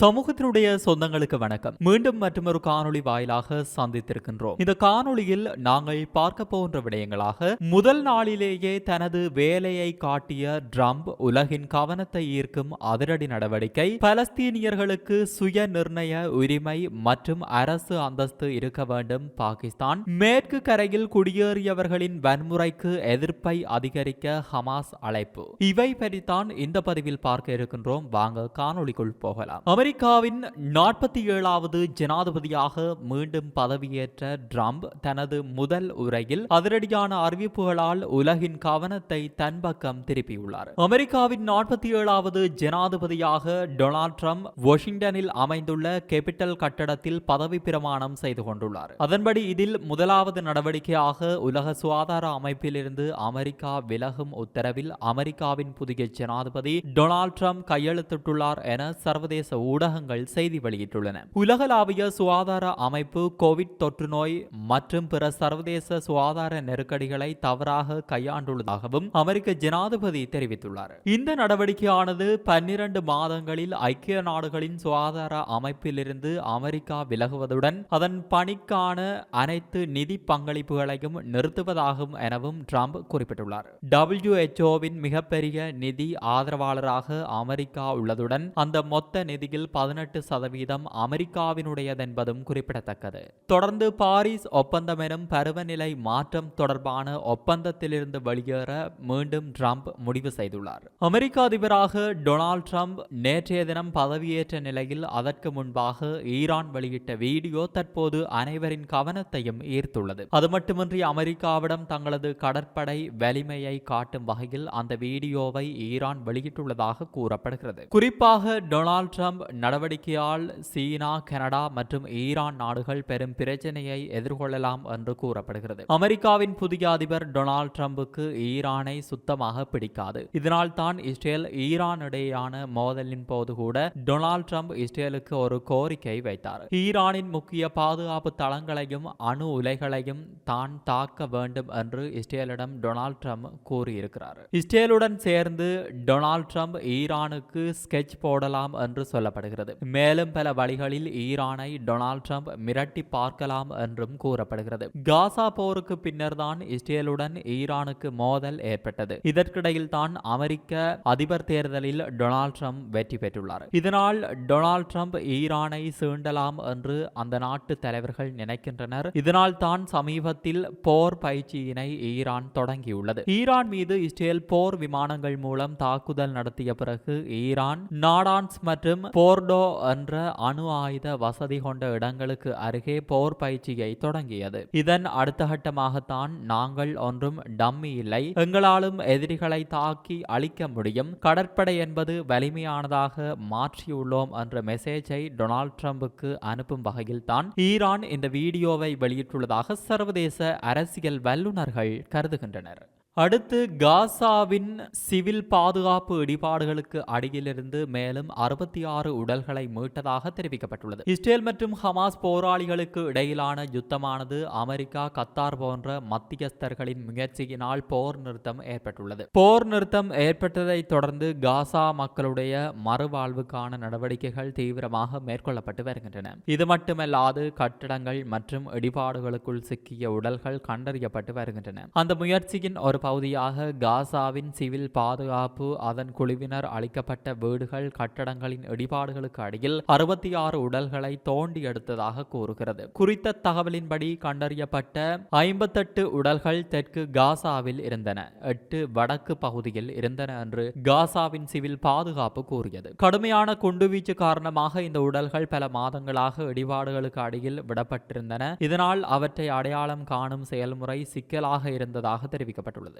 சமூகத்தினுடைய சொந்தங்களுக்கு வணக்கம். மீண்டும் மற்றொரு காணொளி வாயிலாக சந்தித்திருக்கின்றோம். இந்த காணொளியில் நாங்கள் பார்க்க போன்ற விடயங்களாக முதல் நாளிலேயே தனது வேலையை காட்டிய ட்ரம்ப் உலகின் கவனத்தை ஈர்க்கும் அதிரடி நடவடிக்கை பலஸ்தீனியர்களுக்கு சுய நிர்ணய உரிமை மற்றும் அரசு அந்தஸ்து இருக்க வேண்டும். பாகிஸ்தான் மேற்கு கரையில் குடியேறியவர்களின் வன்முறைக்கு எதிர்ப்பை அதிகரிக்க ஹமாஸ் அழைப்பு. இவை பற்றித்தான் இந்த பதிவில் பார்க்க இருக்கின்றோம். வாங்க காணொளிக்குள் போகலாம். அமெரிக்காவின் நாற்பத்தி ஏழாவது ஜனாதிபதியாக மீண்டும் பதவியேற்ற ட்ரம்ப் தனது முதல் உரையில் அதிரடியான அறிவிப்புகளால் உலகின் கவனத்தை தன் பக்கம் திருப்பியுள்ளார். அமெரிக்காவின் நாற்பத்தி ஏழாவது ஜனாதிபதியாக டொனால்ட் ட்ரம்ப் வாஷிங்டனில் அமைந்துள்ள கேபிட்டல் கட்டடத்தில் பதவி பிரமாணம் செய்து கொண்டுள்ளார். அதன்படி இதில் முதலாவது நடவடிக்கையாக உலக சுகாதார அமைப்பிலிருந்து அமெரிக்கா விலகும் உத்தரவில் அமெரிக்காவின் புதிய ஜனாதிபதி டொனால்ட் ட்ரம்ப் கையெழுத்திட்டுள்ளார் என சர்வதேச ஊடகங்கள் செய்தி வெளியிட்டுள்ளன. உலகளாவிய சுகாதார அமைப்பு கோவிட் தொற்று நோய் மற்றும் பிற சர்வதேச சுகாதார நெருக்கடிகளை தவறாக கையாண்டுள்ளதாகவும் அமெரிக்க ஜனாதிபதி தெரிவித்துள்ளார். இந்த நடவடிக்கையானது பன்னிரண்டு மாதங்களில் ஐக்கிய நாடுகளின் சுகாதார அமைப்பிலிருந்து அமெரிக்கா விலகுவதுடன் அதன் பணிக்கான அனைத்து நிதி பங்களிப்புகளையும் நிறுத்துவதாகும் எனவும் ட்ரம்ப் குறிப்பிட்டுள்ளார். டபிள்யூஎச்ஓவின் மிகப்பெரிய நிதி ஆதரவாளராக அமெரிக்கா உள்ளதுடன் அந்த மொத்த நிதியில் பதினெட்டு சதவீதம் அமெரிக்காவினுடையதென்பதும் குறிப்பிடத்தக்கது. தொடர்ந்து பாரிஸ் ஒப்பந்தம் எனும் பருவநிலை மாற்றம் தொடர்பான ஒப்பந்தத்திலிருந்து வெளியேற மீண்டும் ட்ரம்ப் முடிவு செய்துள்ளார். அமெரிக்க அதிபராக டொனால்ட் ட்ரம்ப் நேற்றைய தினம் பதவியேற்ற நிலையில் அதற்கு முன்பாக ஈரான் வெளியிட்ட வீடியோ தற்போது அனைவரின் கவனத்தையும் ஈர்த்துள்ளது. அது மட்டுமின்றி அமெரிக்காவிடம் தங்களது கடற்படை வலிமையை காட்டும் வகையில் அந்த வீடியோவை ஈரான் வெளியிட்டுள்ளதாக கூறப்படுகிறது. குறிப்பாக டொனால்ட் ட்ரம்ப் நடவடிக்கையால் சீனா கனடா மற்றும் ஈரான் நாடுகள் பெரும் பிரச்சனையை எதிர்கொள்ளலாம் என்று கூறப்படுகிறது. அமெரிக்காவின் புதிய அதிபர் டொனால்ட் ட்ரம்புக்கு ஈரானை சுத்தமாக பிடிக்காது. இதனால் தான் இஸ்ரேல் ஈரான் இடையேயான மோதலின் போது கூட டொனால்ட் ட்ரம்ப் இஸ்ரேலுக்கு ஒரு கோரிக்கை வைத்தார். ஈரானின் முக்கிய பாதுகாப்பு தளங்களையும் அணு உலைகளையும் தான் தாக்க வேண்டும் என்று இஸ்ரேலிடம் டொனால்ட் ட்ரம்ப் கூறியிருக்கிறார். இஸ்ரேலுடன் சேர்ந்து டொனால்ட் ட்ரம்ப் ஈரானுக்கு ஸ்கெட்ச் போடலாம் என்று சொல்லப்பட்டது. கூறப்படுகிறது மேலும் பல வழிகளில் ஈரானை டொனால்ட் ட்ரம்ப் மிரட்டி பார்க்கலாம் என்றும் கூறப்படுகிறது. காசா போருக்கு பின்னர் தான் இஸ்ரேலுடன் ஈரானுக்கு மோதல் ஏற்பட்டது. இதற்கிடையில் தான் அமெரிக்க அதிபர் தேர்தலில் டொனால்ட் ட்ரம்ப் வெற்றி பெற்றுள்ளார். இதனால் டொனால்ட் ட்ரம்ப் ஈரானை சீண்டலாம் என்று அந்த நாட்டு தலைவர்கள் நினைக்கின்றனர். இதனால் தான் சமீபத்தில் போர் பயிற்சியினை ஈரான் தொடங்கியுள்ளது. ஈரான் மீது இஸ்ரேல் போர் விமானங்கள் மூலம் தாக்குதல் நடத்திய பிறகு ஈரான் நாடான்ஸ் மற்றும் போர் போர்டோ என்ற அணு ஆயுத வசதி கொண்ட இடங்களுக்கு அருகே போர் பயிற்சியை தொடங்கியது. இதன் அடுத்த கட்டமாகத்தான் நாங்கள் ஒன்றும் டம்மி இல்லை. எங்களாலும் எதிரிகளை தாக்கி அழிக்க முடியும். கடற்படை என்பது வலிமையானதாக மாற்றியுள்ளோம் என்ற மெசேஜை டொனால்ட் ட்ரம்புக்கு அனுப்பும் வகையில் தான் ஈரான் இந்த வீடியோவை வெளியிட்டுள்ளதாக சர்வதேச அரசியல் வல்லுநர்கள் கருதுகின்றனர். அடுத்து காசாவின் சிவில் பாதுகாப்பு இடிபாடுகளுக்கு அடியிலிருந்து மேலும் அறுபத்தி ஆறு உடல்களை மீட்டதாக தெரிவிக்கப்பட்டுள்ளது. இஸ்ரேல் மற்றும் ஹமாஸ் போராளிகளுக்கு இடையிலான யுத்தமானது அமெரிக்கா கத்தார் போன்ற மத்தியஸ்தர்களின் முயற்சியினால் போர் நிறுத்தம் ஏற்பட்டுள்ளது. போர் நிறுத்தம் ஏற்பட்டதை தொடர்ந்து காசா மக்களுடைய மறுவாழ்வுக்கான நடவடிக்கைகள் தீவிரமாக மேற்கொள்ளப்பட்டு வருகின்றன. இது மட்டுமல்லாது கட்டடங்கள் மற்றும் இடிபாடுகளுக்குள் சிக்கிய உடல்கள் கண்டறியப்பட்டு வருகின்றன. அந்த முயற்சியின் ஒரு பகுதியாக காசாவின் சிவில் பாதுகாப்பு அதன் குழுவினர் அளிக்கப்பட்ட வீடுகள் கட்டடங்களின் இடிபாடுகளுக்கு அடியில் அறுபத்தி ஆறு உடல்களை தோண்டி எடுத்ததாக கூறுகிறது. குறித்த தகவலின்படி கண்டறியப்பட்ட ஐம்பத்தெட்டு உடல்கள் தெற்கு காசாவில் இருந்தன. எட்டு வடக்கு பகுதியில் இருந்தன என்று காசாவின் சிவில் பாதுகாப்பு கூறியது. கடுமையான குண்டுவீச்சு காரணமாக இந்த உடல்கள் பல மாதங்களாக இடிபாடுகளுக்கு அடியில் விடப்பட்டிருந்தன. இதனால் அவற்றை அடையாளம் காணும் செயல்முறை சிக்கலாக இருந்ததாக தெரிவிக்கப்பட்டுள்ளது.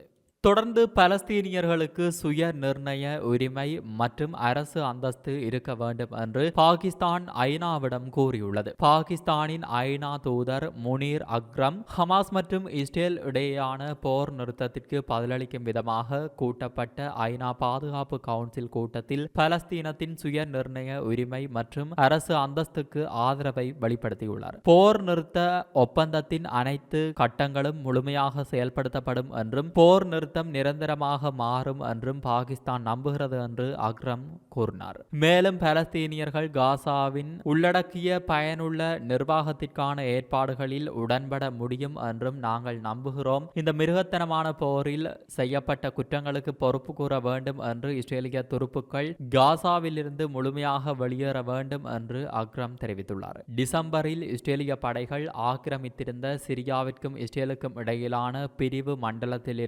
தொடர்ந்து பலஸ்தீனியர்களுக்கு சுய நிர்ணய உரிமை மற்றும் அரசு அந்தஸ்து இருக்க வேண்டும் என்று பாகிஸ்தான் ஐநாவிடம் கூறியுள்ளது. பாகிஸ்தானின் ஐநா தூதர் முனீர் அக்ரம் ஹமாஸ் மற்றும் இஸ்ரேல் இடையேயான போர் நிறுத்தத்திற்கு பதிலளிக்கும் விதமாக கூட்டப்பட்ட ஐநா பாதுகாப்பு கவுன்சில் கூட்டத்தில் பலஸ்தீனத்தின் சுய நிர்ணய உரிமை மற்றும் அரசு அந்தஸ்துக்கு ஆதரவை வெளிப்படுத்தியுள்ளார். போர் நிறுத்த ஒப்பந்தத்தின் அனைத்து கட்டங்களும் முழுமையாக செயல்படுத்தப்படும் என்றும் போர் நிறுத்தம் நிரந்தரமாக மாறும் என்றும் பாகிஸ்தான் நம்புகிறது என்று அக்ரம் கூறினார். மேலும் பலஸ்தீனியர்கள் காசாவின் உள்ளடக்கிய பயனுள்ள நிர்வாகத்திற்கான ஏற்பாடுகளில் உடன்பட முடியும் என்றும் நாங்கள் நம்புகிறோம். இந்த மிருகத்தனமான போரில் செய்யப்பட்ட குற்றங்களுக்கு பொறுப்பு கூற வேண்டும் என்று இஸ்ரேலிய துருப்புக்கள் காசாவிலிருந்து முழுமையாக வெளியேற வேண்டும் என்று அக்ரம் தெரிவித்துள்ளார். டிசம்பரில் இஸ்ரேலிய படைகள் ஆக்கிரமித்திருந்த சிரியாவிற்கும் இஸ்ரேலுக்கும் இடையிலான பிரிவு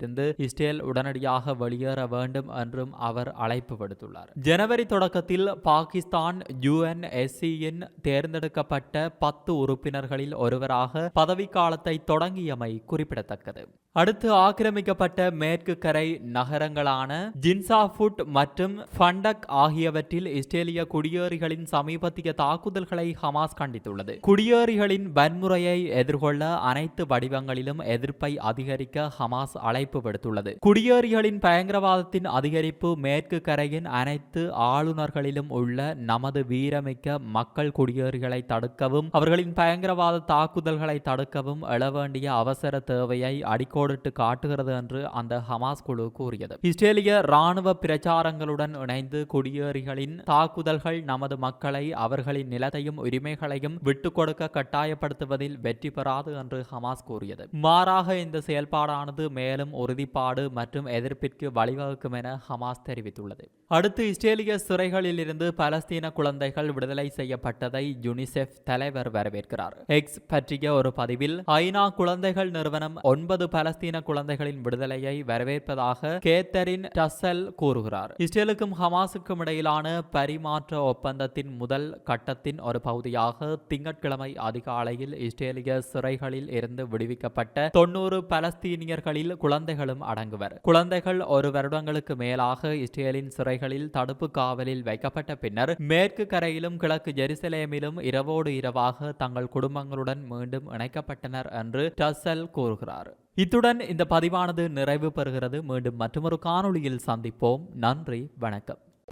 இருந்து இஸ்ரேல் உடனடியாக வெளியேற வேண்டும் என்றும் அவர் அழைப்பு விடுத்துள்ளார். ஜனவரி தொடக்கத்தில் பாகிஸ்தான் யுஎன்எஸ்சியின் தேர்ந்தெடுக்கப்பட்ட பத்து உறுப்பினர்களில் ஒருவராக பதவிக்காலத்தை தொடங்கியமை குறிப்பிடத்தக்கது. அடுத்து ஆக்கிரமிக்கப்பட்ட மேற்கு கரை நகரங்களான ஜின்சாஃபுட் மற்றும் ஃபண்டக் ஆகியவற்றில் இஸ்ரேலிய குடியேறிகளின் சமீபத்திய தாக்குதல்களை ஹமாஸ் கண்டித்துள்ளது. குடியேறிகளின் வன்முறையை எதிர்கொள்ள அனைத்து வடிவங்களிலும் எதிர்ப்பை அதிகரிக்க ஹமாஸ் அழைப்பு விடுத்துள்ளது குடியேறிகளின் பயங்கரவாதத்தின் அதிகரிப்பு மேற்கு கரையின் அனைத்து ஆளுநர்களிலும் உள்ள நமது வீரமிக்க மக்கள் குடியேறிகளை தடுக்கவும் அவர்களின் பயங்கரவாத தாக்குதல்களை தடுக்கவும் எழ வேண்டிய அவசர தேவையை அடிக்கோடிட்டு காட்டுகிறது என்று அந்த ஹமாஸ் குழு கூறியது. இஸ்ரேலிய ராணுவ பிரச்சாரங்களுடன் இணைந்து குடியேறிகளின் தாக்குதல்கள் நமது மக்களை அவர்களின் நிலத்தையும் உரிமைகளையும் விட்டுக் கொடுக்க கட்டாயப்படுத்துவதில் வெற்றி பெறாது என்று ஹமாஸ் கூறியது. மாறாக இந்த செயல்பாடானது மேலும் உறுதிப்பாடு மற்றும் எதிர்ப்பிற்கு வழிவகுக்கும் என ஹமாஸ் தெரிவித்துள்ளது. அடுத்து இஸ்ரேலிய சிறைகளில் இருந்து பலஸ்தீன குழந்தைகள் விடுதலை செய்யப்பட்டதை யுனிசெஃப் தலைவர் வரவேற்கிறார். எக்ஸ் பற்றிய ஒரு பதிவில் ஐநா குழந்தைகள் நிறுவனம் ஒன்பது பலஸ்தீன குழந்தைகளின் விடுதலையை வரவேற்பதாக கேத்தரின் டசல் கூறுகிறார். இஸ்ரேலுக்கும் ஹமாஸுக்கும் இடையிலான பரிமாற்ற ஒப்பந்தத்தின் முதல் கட்டத்தின் ஒரு பகுதியாக திங்கட்கிழமை அதிகாலையில் இஸ்ரேலிய சிறைகளில் இருந்து விடுவிக்கப்பட்ட தொன்னூறு பலஸ்தீனியர்களில் குழந்தை குழந்தைகளும் அடங்குவர். குழந்தைகள் ஒரு வருடங்களுக்கு மேலாக இஸ்ரேலின் சிறைகளில் தடுப்பு காவலில் வைக்கப்பட்ட பின்னர் மேற்கு கரையிலும் கிழக்கு ஜெருசலேமிலும் இரவோடு இரவாக தங்கள் குடும்பங்களுடன் மீண்டும் இணைக்கப்பட்டனர் என்று டசல் கூறுகிறார். இத்துடன் இந்த பதிவானது நிறைவு பெறுகிறது. மீண்டும் மற்றொரு காணொளியில் சந்திப்போம். நன்றி வணக்கம்.